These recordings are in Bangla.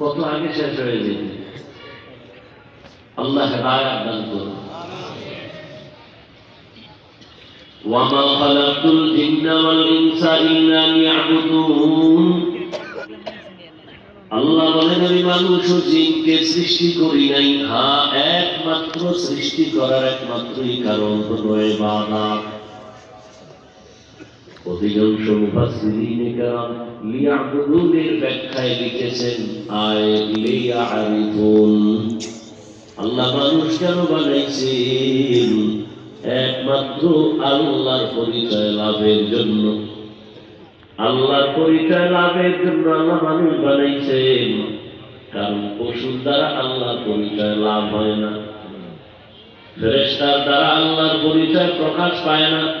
কত আগে শেষ হয়ে যেত আল্লাহ হেদায়াত দান করুন وما خلقت الجن والإنس إلا ليعبدون আল্লাহ বলেন আমি মানুষ ও জিনকে সৃষ্টি করি নাই হ্যাঁ একমাত্র সৃষ্টি করার একমাত্রই কারণ হলো ইবাদত অধিকাংশ মুফাসসিরিনে লিয়াবুদুনের ব্যাখ্যায় লিখেছেন, আয় আল্লাহ মানুষ কেন বানাইছেন? একমাত্র আল্লাহর পরিচয় লাভের জন্য। আল্লাহর পরিচয় লাভের জন্য আল্লাহ মানুষ বানাইছেন। কারণ পশুর দ্বারা আল্লাহর পরিচয় লাভ হয় না। ফেরেস্তার দ্বারা আল্লাহর পরিচয় প্রকাশ পায় না।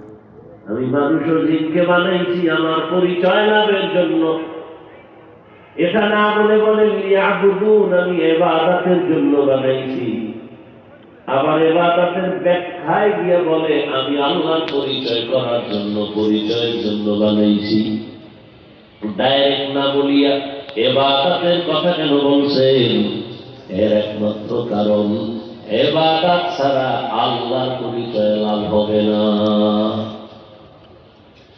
আমি মানুষ জিনকে বানাইছি, আমার পরিচয় লাভের জন্য। এটা না বলে বলে আমি এবাদাতের জন্য বানাইছি। আবার এবাদাতের ব্যাখ্যায় গিয়ে বলে, আমি আল্লাহর পরিচয় করার জন্য, পরিচয়ের জন্য বানাইছি। ডাইরেক্ট না বলিয়া এবাদাতের কথা কেন বলছেন? এর একমাত্র কারণ, এবাদাত ছাড়া আল্লাহর পরিচয় লাভ হবে না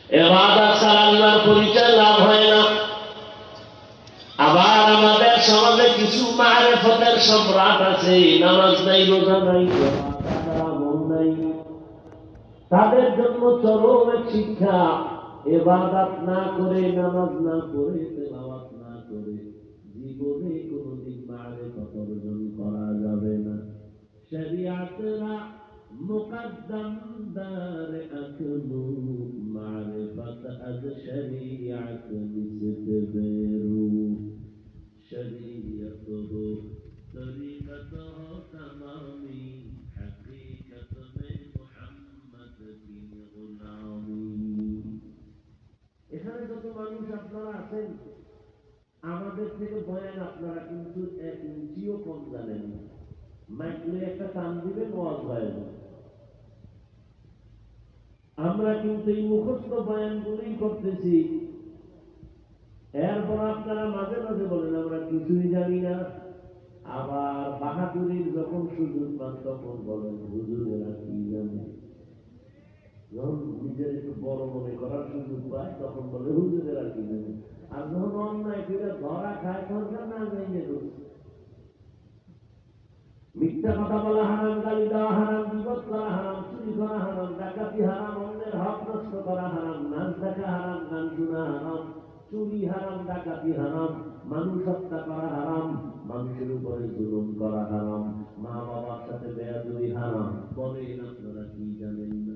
এবাদাত ছাড়া আল্লাহর পরিচয় লাভ হয় না আবার আমাদের সমাজে কিছু মারেফতের সম্রাট আছে, নামাজ নাই, রোজা নাই তাদের জন্য চরম এক শিক্ষা, এবাদাত না করে, নামাজ না করে তেলাওয়াত না করে, জীবনে কোনোদিন মারেফত অর্জন করা যাবে না। শরিয়াতরা মুকদ্দম দার আকলু আছেন আমাদের থেকে বয়ান আপনারা কিন্তু এক ইঞ্চিও কম জানেন না। মাইকলে একটা টান দিবেন ওয়াজ হয় না। আমরা কিন্তু এই মুখস্থ বয়ানগুলোই করতেছি। এরপর আপনারা মাঝে মাঝে বলেন, আমরা কিছুই জানি না। আবার বাহাদুরির যখন সুযোগ পান, তখন বলেন, হুজুরেরা কি জানে? যখন নিজের একটু বড় মনে করার সুযোগ পায়, তখন বলে, হুজুরেরা কি জানে? আর যখন অন্যায় করে ধরা খায় তখন না ঢুকছে মিথ্যা কথা বলা হারাম, গালি দেওয়া হারাম, বিপদ করা হারাম, চুরি করা হারাম, ডাকাতি হারাম, অন্যের হক নষ্ট করা হারাম নাচ দেখা হারাম গান শোনা হারাম, চুরি হারাম, ডাকাতি হারাম, মানুষ হত্যা করা হারাম মানুষের উপরে জুলুম করা হারাম মা বাবার সাথে বেয়াদুরি হারাম বলেন আপনারা কি জানেন না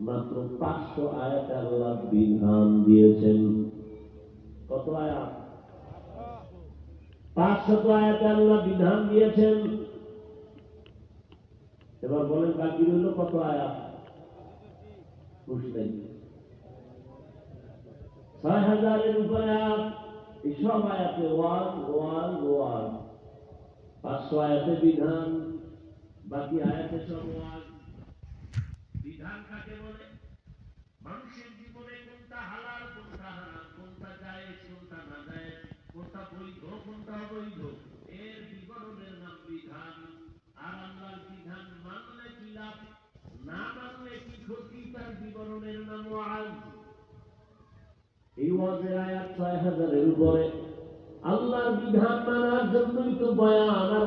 মাত্র পাঁচশো আয়াত আল্লাহ বিধান দিয়েছেন। কত আয়াত? পাঁচশত আয়াতে আল্লাহ বিধান দিয়েছেন। এবার বলেন বাকি রইল কত আয়াত? বুঝলেন ছয় হাজারের উপরে আয়াত আয়াতে ওয়ান ওয়ান ওয়ান। পাঁচশো আয়াতে বিধান, বাকি আয়াতে সব ওয়ান। বিধান কাকে বলে? মানুষের জীবনে কোনটা হালাল, কোনটা হারাম, কোনটা জায়েজ কোনটা না জায়েজ কোনটা বৈধ, কোনটা অবৈধ, এর বিবরণের নাম বিধান। আর আল্লাহর বিধান মানলে কি লাভ? না মানলে কি ক্ষতি? তার বিবরণের নাম ওয়াজ। এই ওয়াজের আয়াত ছয় হাজারের উপরে আল্লাহর বিধান মানার জন্যই তো বয়ান আর